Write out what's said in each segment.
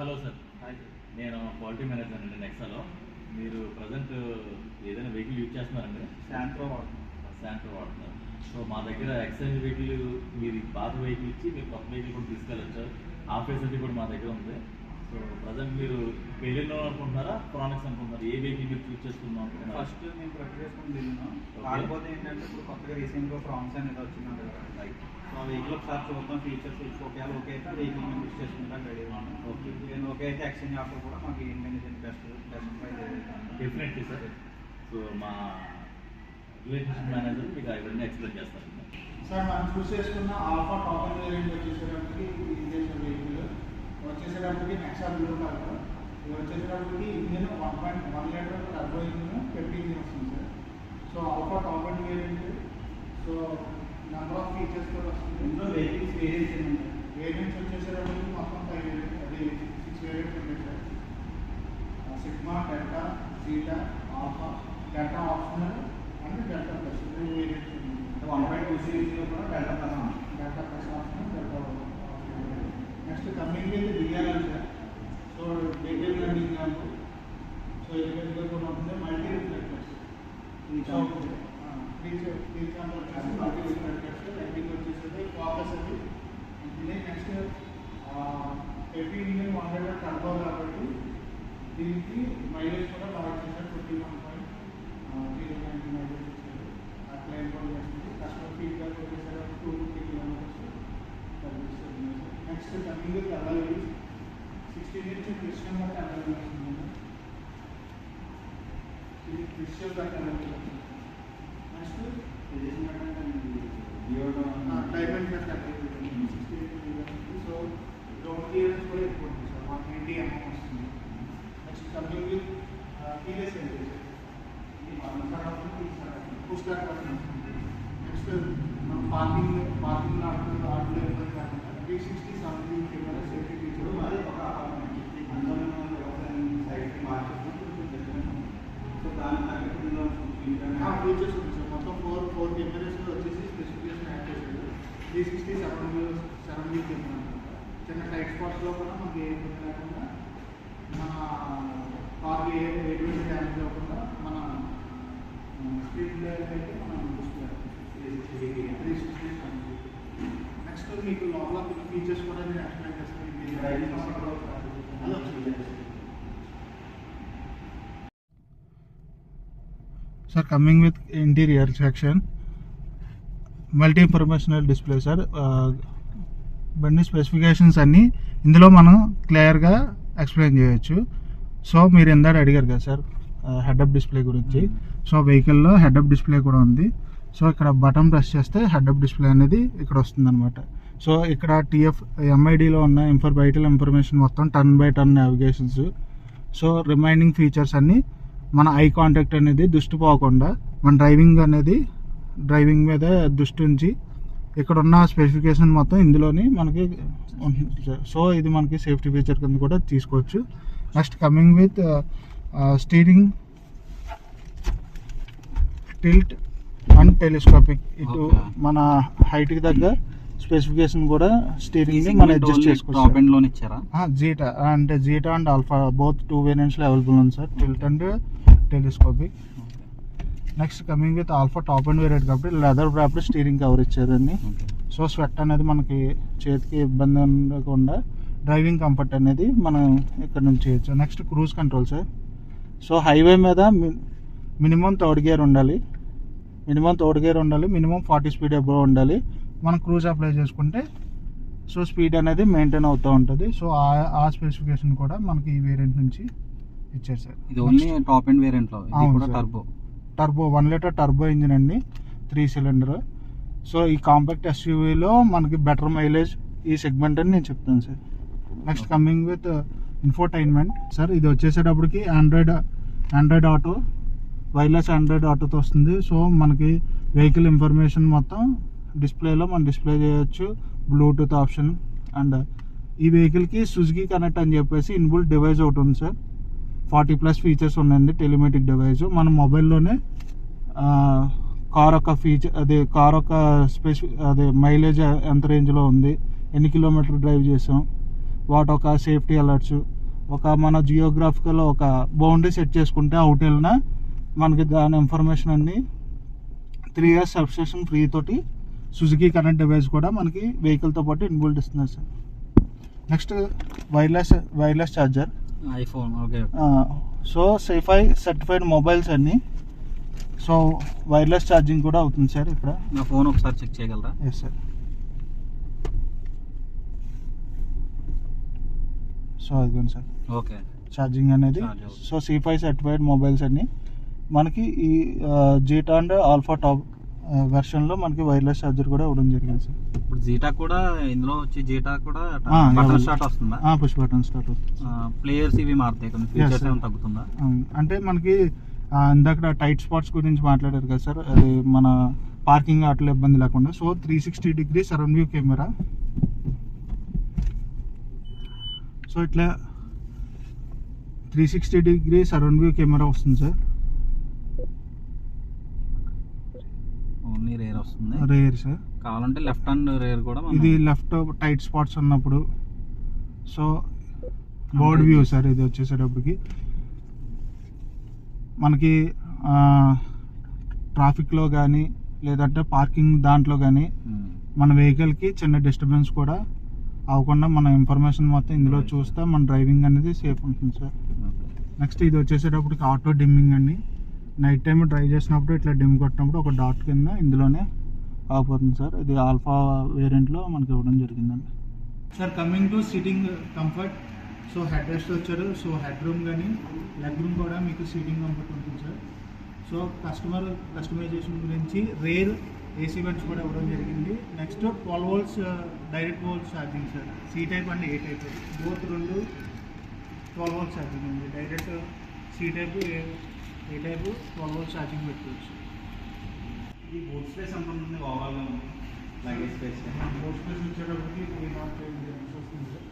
Hello sir. నేను quality manager అండి నెక్సాలో. మీరు ప్రజెంట్ ఏదైనా వెహికల్ యూజ్ చేస్తున్నారండి? శాంత్రో వాడుతున్నాం శాంట్రో వాడుతున్నారు సో మా దగ్గర ఎక్స్చేంజ్ వెహికల్ మీరు పాత వెహికల్ ఇచ్చి మీరు కొత్త వెహికల్ కూడా తీసుకెళ్ళచ్చు. ఆ ఫెసిలిటీ కూడా మా దగ్గర ఉంది. సో ప్రజెంట్ మీరు పెళ్ళిలో అనుకుంటున్నారా ప్రాణిక్స్ అనుకుంటున్నారా? ఏ వెహికల్ మీరు చూస్ చేసుకుందాం ఫస్ట్ నేను ప్రిఫర్ చేసుకుని వెళ్ళినాం Okay. కాకపోతే ఏంటంటే ఇప్పుడు కొత్తగా రీసెంట్గా ప్రాన్స్ అనేది వచ్చింది కదా. సో ఆ వెహికల్ ఒకసారి చూద్దాం ఫీచర్స్ ఒకవేళ ఓకే అయితే వెహికల్ మేము యూస్ చేసుకుంటాం రెడీ ఓకే నేను ఓకే అయితే ఎక్స్చేంజ్ ఆఫర్ కూడా మాకు ఏంటంటే best best price definitely sir so మా రిలేషన్షిప్ మేనేజర్ మీకు అవన్నీ ఎక్స్ప్లెయిన్ చేస్తారు సార్ మనం చూస్ చేసుకున్న ఆల్ఫా టాప్ వేరియంట్ వచ్చేసేటప్పటికి ఇండియన్ వెహికల్ వచ్చేసేటప్పటికి నెక్సా బ్లూ కలర్ ఇది వచ్చేసేటప్పటికి engine one point one litre turbo engine పెట్టి ఇంజిన్ వస్తుంది sir. So alpha top and variant so number of features కూడా వస్తుంది. ఇందులో వెహికల్స్ వేరియంట్స్ ఏమి వేరియంట్స్ వచ్చేసేటప్పటికి మొత్తం ఫైవ్ వేరియంట్ అది సిక్స్ వేరియంట్స్ ఉంటాయి sir. Sigma delta zeta alpha delta optional and delta plus variants one point two సిరీస్లో కూడా delta plus. Data plus option data next coming with DRL sir so detail learning lamp so ఇది కూడా ఉంటుంది multi reflectors so three three channel వచ్చేసి multi reflectors lighting వచ్చేసి focus అది ఇది next eighty Indian one hundred turbo కాబట్టి దీనికి mileage కూడా బాగా చేశారు twenty one point zero ninety mileage ఇచ్చారు ఆ క్లైమ్ కూడా చేస్తుంది కస్టమర్ ఫీడ్బ్యాక్ వచ్చేసరికి two fifty kilometres next coming with available sixteen inch crystal but available వస్తుంది ఇది క్రిస్టల్ బట్ అవైలబుల్ నెక్స్ట్ ఇది చేసినట్టు జియోలో diamond plus so ground clearance కూడా ఎక్కువ ఉంటుంది సార్ వన్ నైంటీ ఎంఎం వస్తుంది next coming with keyless push back button వస్తుంది next మనం పార్కింగ్ పార్కింగ్ ఆడుతున్న ఆటలో ఇబ్బంది కాకుండా three sixty seventy camera safety ఇప్పుడు ఫీచర్ మరి ఒక అందమైన వ్యవసాయం సైడ్కి మార్కెట్ సో దాని తగ్గట్టు ఇందులో ఫీచర్స్ ఉంది సార్ మొత్తం ఫోర్ ఫోర్ కెమెరాస్ వచ్చేసి స్పెసిఫికేషన్ యాడ్ చేశారు three sixty seven seventy camera చిన్న టైట్ స్పాట్స్లో కూడా మనకి ఏ ఇబ్బంది లేకుండా మన కార్కి ఏ ఎటువంటి డ్యామేజ్ అవ్వకుండా మన స్పీడ్ అయితే మనం త్రీ సిక్స్టీ నెక్స్ట్ మీకు లోపల కొన్ని ఫీచర్స్ కూడా నేను ఎక్స్ప్లెయిన్ చేస్తాను ఇది డ్రైవింగ్ కూడా అది వచ్చింది sir coming with interior section multi informational display sir బండి స్పెసిఫికేషన్స్ అన్నీ ఇందులో మనం క్లియర్గా ఎక్స్ప్లెయిన్ చేయొచ్చు. సో మీరు ఎందాడు అడిగారు కదా సార్ హెడప్ డిస్ప్లే గురించి. సో వెహికల్లో హెడప్ డిస్ప్లే కూడా ఉంది. సో ఇక్కడ బటన్ ప్రెస్ చేస్తే హెడప్ డిస్ప్లే అనేది ఇక్కడ వస్తుందన్నమాట. సో ఇక్కడ టీఎఫ్ ఎంఐడిలో ఉన్న ఇన్ఫర్ వైటల్ ఇన్ఫర్మేషన్ మొత్తం turn by turn navigations so remaining features అన్నీ మన ఐ కాంటాక్ట్ అనేది దృష్టి పోకుండా మన డ్రైవింగ్ అనేది డ్రైవింగ్ మీద దృష్టి ఉంచి ఇక్కడ ఉన్న స్పెసిఫికేషన్ మొత్తం ఇందులోని మనకి. సో ఇది మనకి సేఫ్టీ ఫీచర్ కింద కూడా తీసుకోవచ్చు. Next coming with steering tilt and telescopic ఇటు. మన హైట్కి తగ్గ స్పెసిఫికేషన్ కూడా స్టీరింగ్ మనం అడ్జస్ట్ చేసుకోవచ్చు. జీటా అంటే zeta and alpha both two వేరియంట్స్లో available ఉంది sir tilt and telescopic next coming with alpha top and variant కాబట్టి లెదర్ ర్యాప్డ్ స్టీరింగ్ కవర్ ఇచ్చారండి సో స్వెట్ అనేది మనకి చేతికి ఇబ్బంది ఉండకుండా డ్రైవింగ్ కంఫర్ట్ అనేది మనం ఇక్కడ నుంచి చేయొచ్చు. Next cruise control sir so highway మీద మినిమం థర్డ్ గేర్ ఉండాలి. మినిమం థర్డ్ గేర్ ఉండాలి మినిమం ఫార్టీ స్పీడ్ అబౌవ్ ఉండాలి. మనం క్రూజ్ అప్లై చేసుకుంటే సో స్పీడ్ అనేది మెయింటైన్ అవుతూ ఉంటుంది. సో ఆ- ఆ స్పెసిఫికేషన్ కూడా మనకి ఈ వేరియంట్ నుంచి ఇచ్చారు సార్ ఇది ఓన్లీ టాప్ ఎండ్ వేరియంట్లో ఇది అవును కూడా. Turbo turbo one litre turbo engine అండి. త్రీ సిలిండర్ సో ఈ కాంపాక్ట్ ఎస్యూవీలో మనకి బెటర్ మైలేజ్ ఈ సెగ్మెంట్ అని నేను చెప్తాను sir next coming with infotainment sir ఇది వచ్చేసేటప్పటికి Android Android auto wireless Android ఆటోతో వస్తుంది. సో మనకి వెహికల్ ఇన్ఫర్మేషన్ మొత్తం డిస్ప్లేలో మనం డిస్ప్లే చేయొచ్చు. బ్లూటూత్ ఆప్షన్ అండ్ ఈ వెహికల్కి సుజుకి కనెక్ట్ అని చెప్పేసి ఇన్బుల్ డివైస్ ఒకటి ఉంది సార్ ఫార్టీ ప్లస్ ఫీచర్స్ ఉన్నాయండి టెలిమెటిక్ డివైస్. మన మొబైల్లోనే కార్ యొక్క ఫీచర్ అదే కార్ యొక్క స్పెసి అదే మైలేజ్ ఎంత రేంజ్లో ఉంది ఎన్ని కిలోమీటర్ డ్రైవ్ చేసాం వాటి ఒక సేఫ్టీ అలర్ట్స్ ఒక మన జియోగ్రాఫికల్ ఒక బౌండరీ సెట్ చేసుకుంటే అవుట్ వెళ్ళినా మనకి దాని ఇన్ఫర్మేషన్ అన్ని త్రీ ఇయర్స్ సబ్స్క్రిప్షన్ ఫ్రీ తోటి సుజుకి కనెక్ట్ డివైస్ కూడా మనకి వెహికల్తో పాటు ఇన్బుల్ట్ ఇస్తున్నారు sir. Next wireless wireless charger. IPhone okay. So సేఫై certified mobiles అన్నీ. సో వైర్లెస్ ఛార్జింగ్ కూడా అవుతుంది సార్ ఇక్కడ. నా ఫోన్ ఒకసారి చెక్ చేయగలరా? ఎస్ సార్ సో అదిగోండి సార్. ఓకే. ఛార్జింగ్ అనేది. So C five certified mobiles అన్ని. మనకి ఈ జీటా అండ్ ఆల్ఫా టాప్ వెర్షన్లో మనకి వైర్లెస్ ఛార్జర్ కూడా ఇవ్వడం జరిగింది సార్ ఇప్పుడు జీటా కూడా ఇందులో వచ్చి జీటా కూడా బటన్. స్టార్ట్ వస్తుందా? పుష్ బటన్ స్టార్ట్ అవుతుంది ప్లేయర్స్ ఇవి మారుతాయి కొన్ని ఫీచర్స్. ఏమైనా తగ్గుతుందా. అంటే మనకి ఇందాక టైట్ స్పాట్స్ గురించి మాట్లాడారు కదా సార్ అది మన పార్కింగ్ అట్లా ఇబ్బంది లేకుండా. So three sixty degree surround view camera so ఇట్లా three sixty degree surround view camera వస్తుంది సార్ ఓన్లీ రేర్ వస్తుంది. రేర్ సార్ కావాలంటే లెఫ్ట్ హ్యాండ్ రేర్ కూడా ఇది లెఫ్ట్ టైట్ స్పాట్స్ ఉన్నప్పుడు. సో బోర్డ్ వ్యూ సార్ ఇది వచ్చేసేటప్పటికి. మనకి ట్రాఫిక్లో కానీ లేదంటే పార్కింగ్ దాంట్లో కానీ ఉమ్. మన వెహికల్కి చిన్న డిస్టర్బెన్స్ కూడా అవ్వకుండా మన ఇన్ఫర్మేషన్ మొత్తం ఇందులో చూస్తే మన డ్రైవింగ్ అనేది సేఫ్ ఉంటుంది సార్. నెక్స్ట్ ఇది వచ్చేసేటప్పటికి ఆటో డిమ్మింగ్ అండి. నైట్ టైం డ్రైవ్ చేసినప్పుడు ఇట్లా డిమ్ కొట్టినప్పుడు ఒక డాట్ కింద ఇందులోనే ఆగిపోతుంది సార్. ఇది ఆల్ఫా వేరియంట్లో మనకి ఇవ్వడం జరిగిందండి. Sir coming to sitting comfort so head rest వచ్చారు. సో హెడ్ రూమ్ కానీ లెగ్ రూమ్ కూడా మీకు సీటింగ్ కంఫర్ట్ ఉంటుంది సార్. సో కస్టమర్ కస్టమైజేషన్ గురించి రేర్ ఏసీ బెడ్స్ కూడా ఇవ్వడం జరిగింది. Next twelve volts direct volts charging sir. C type and A type both రెండు ట్వెల్వ్ వోల్ట్స్ ఛార్జింగ్ ఉంది direct C type A type? Twelve volts charging పెట్టుకోవచ్చు. ఈ boot space ఎంత ఉంటుంది ఓవరాల్గా లగేజ్ స్పేస్ బూట్ స్పేస్ వచ్చేటప్పటికి త్రీ నాట్ ఫైవ్ వస్తుంది. Sir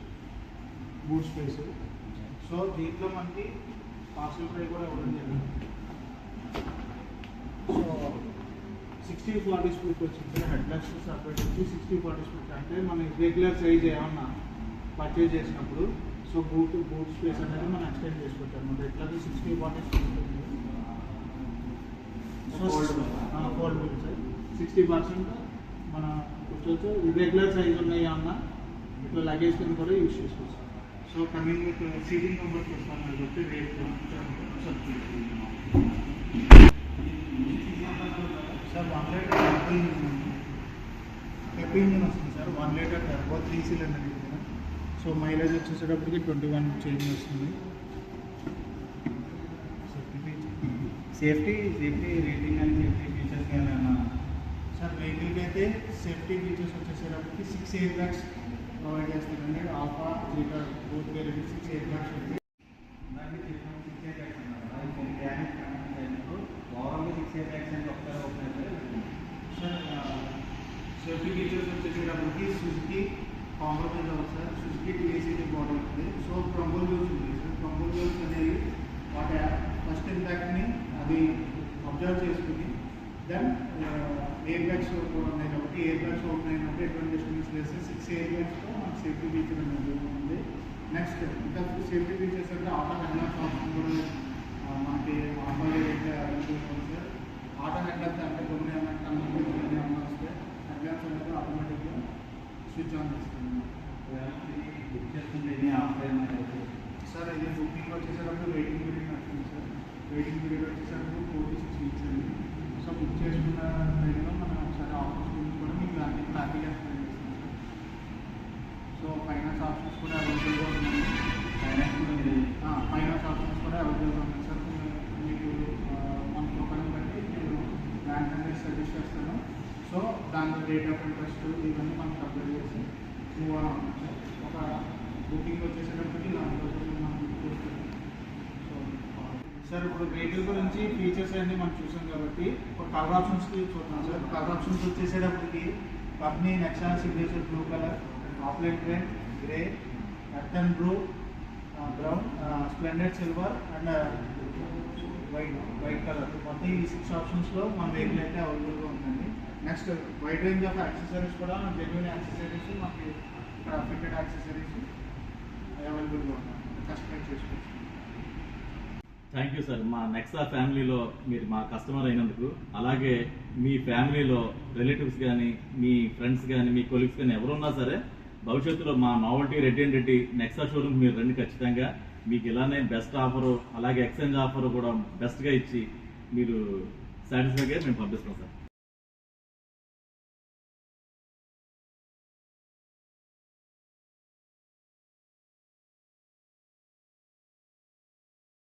boot space so దీంట్లో మనకి పార్సల్ ట్రై కూడా ఇవ్వడం జరిగింది. సో సిక్స్టీ ఫార్టీ స్పీడ్ వచ్చింది. హెడ్ లైట్స్ సపరేట్ వచ్చి సిక్స్టీ ఫార్టీ స్పీడ్ అంటే మన రెగ్యులర్ సైజ్ ఏమన్నా పర్చేజ్ చేసినప్పుడు సో బూట్ బూట్ స్పేస్ అనేది మనం ఎక్స్టెండ్ చేసుకుంటాం మన రెగ్యులర్ సిక్స్టీ ఫార్టీ స్పీడ్ ఉంటుంది ఫోల్డబుల్ సిక్స్టీ పర్సెంట్ మన కూర్చోవచ్చు రెగ్యులర్ సైజ్ ఉన్నాయి అన్న ఇట్లా లగేజ్ కింద కూడా యూజ్ చేసుకోవచ్చు. So coming with seating comfort వస్తాను కాబట్టి rate sir one litre pep engine వస్తుంది sir one litre turbo three cylinder engine so mileage వచ్చేసేటప్పటికి ట్వంటీ వన్ చేంజ్ వస్తుంది. Safety safety rating and safety features ఏమైనా sir వెహికల్కి అయితే safety features వచ్చేసేటప్పటికి six air bags provide చేస్తారండి alpha zeta both variant six air bags ఉంది ఓవరాల్గా six year accident ఒకసారి ఓపెన్ అయితే సార్ సేఫ్టీ ఫీచర్స్ వచ్చేసేటప్పటికి సుజుకి కాంప్రమైజ్ అవ్వదు సార్ సుజుకి టీఏసీటీ మోడల్ ఉంది సో క్రంబుల్ వ్యూస్ ఉంది సార్ క్రంబుల్ వ్యూస్ అనేవి వాటి ఫస్ట్ ఇంపాక్ట్ని అది అబ్జర్వ్ చేసుకుని దెన్ ఎయిర్ బ్యాగ్స్ కూడా ఉన్నాయి కాబట్టి ఎయిర్ బ్యాగ్స్ ఓపెన్ అయినప్పుడు ఎటువంటి డిస్టర్బెన్స్ లేదు సిక్స్ ఎయిర్ బ్యాగ్స్తో మనకు సేఫ్టీ ఫీచర్ అనేది ఉంది నెక్స్ట్ ఇంకా సేఫ్టీ ఫీచర్స్ అంటే ఆటో హెడ్లాక్స్ ఆప్షన్ కూడా ఆ, మనకి ఆటో ఏదైతే అవైలబుల్ సార్ ఆటో హెడ్లాక్స్ అంటే కొన్ని ఏమైనా కన్నులు కొన్ని ఏమైనా వస్తే హెడ్లాక్స్ అనేది ఆటోమేటిక్గా స్విచ్ ఆన్ చేస్తుంది బుక్ చేసుకుంటే ఎన్ని ఆఫర్ సార్ ఇది బుకింగ్ వచ్చేసరికి వెయిటింగ్ పీరియడ్ నడుస్తుంది సార్ వెయిటింగ్ పీరియడ్ వచ్చేసరికి ఫోర్ టు సిక్స్ వీక్స్ అండి సో బుక్ చేసుకున్న టైంలో మనం ఒకసారి ఆఫర్స్ గురించి కూడా మీకు అన్ని హ్యాపీగా ఎక్స్ప్లెయిన్ చేస్తాం సార్ సో ఫైనాన్స్ ఆప్షన్స్ కూడా అవైలబుల్గా ఉన్నాయి ఫైనాన్స్ కూడా ఆప్షన్స్ కూడా అవైలబుల్గా ఉన్నాయి సార్ మీకు మన ప్రోగ్రామ్ బట్టి నేను బ్యాంక్ అనేది సజెస్ట్ చేస్తాను సో దాని రేట్ ఆఫ్ ఇంట్రెస్ట్ ఇవన్నీ మనం అప్లై చేసి మూవ్ ఆన్ ఒక బుకింగ్ వచ్చేసేటప్పటికి లాంటి రోజులు మనం చూస్తాం సో సార్ ఇప్పుడు వెహికల్ గురించి ఫీచర్స్ అన్నీ మనం చూసాం కాబట్టి ఒక కలర్ ఆప్షన్స్కి చూద్దాం సార్ కలర్ ఆప్షన్స్ వచ్చేసేటప్పటికి company Nexa signature blue colour offline grey grey earthen blue brown splendid silver and white white colour మొత్తం ఈ సిక్స్ ఆప్షన్స్లో మన వెహికల్ అయితే అవైలబుల్గా ఉందండి. Next wide range of accessories కూడా జెన్యున్ యాక్సెసరీస్ మనకి ఇక్కడ ఫిట్టెడ్ యాక్సెసరీస్ అవైలబుల్గా ఉన్నాయి. కస్టమైజ్ చేసుకోవచ్చు. థ్యాంక్ యూ సార్ మా నెక్సా ఫ్యామిలీలో మీరు మా కస్టమర్ అయినందుకు అలాగే మీ ఫ్యామిలీలో రిలేటివ్స్ కానీ మీ ఫ్రెండ్స్ కానీ మీ కొలీగ్స్ కానీ ఎవరున్నా సరే భవిష్యత్తులో మా novelty Reddy and Reddy Nexa showroom మీరు రండి ఖచ్చితంగా. మీకు ఇలానే బెస్ట్ ఆఫరు అలాగే ఎక్స్చేంజ్ ఆఫర్ కూడా బెస్ట్గా ఇచ్చి మీరు సాటిస్ఫైగా మేము పంపిస్తాం సార్.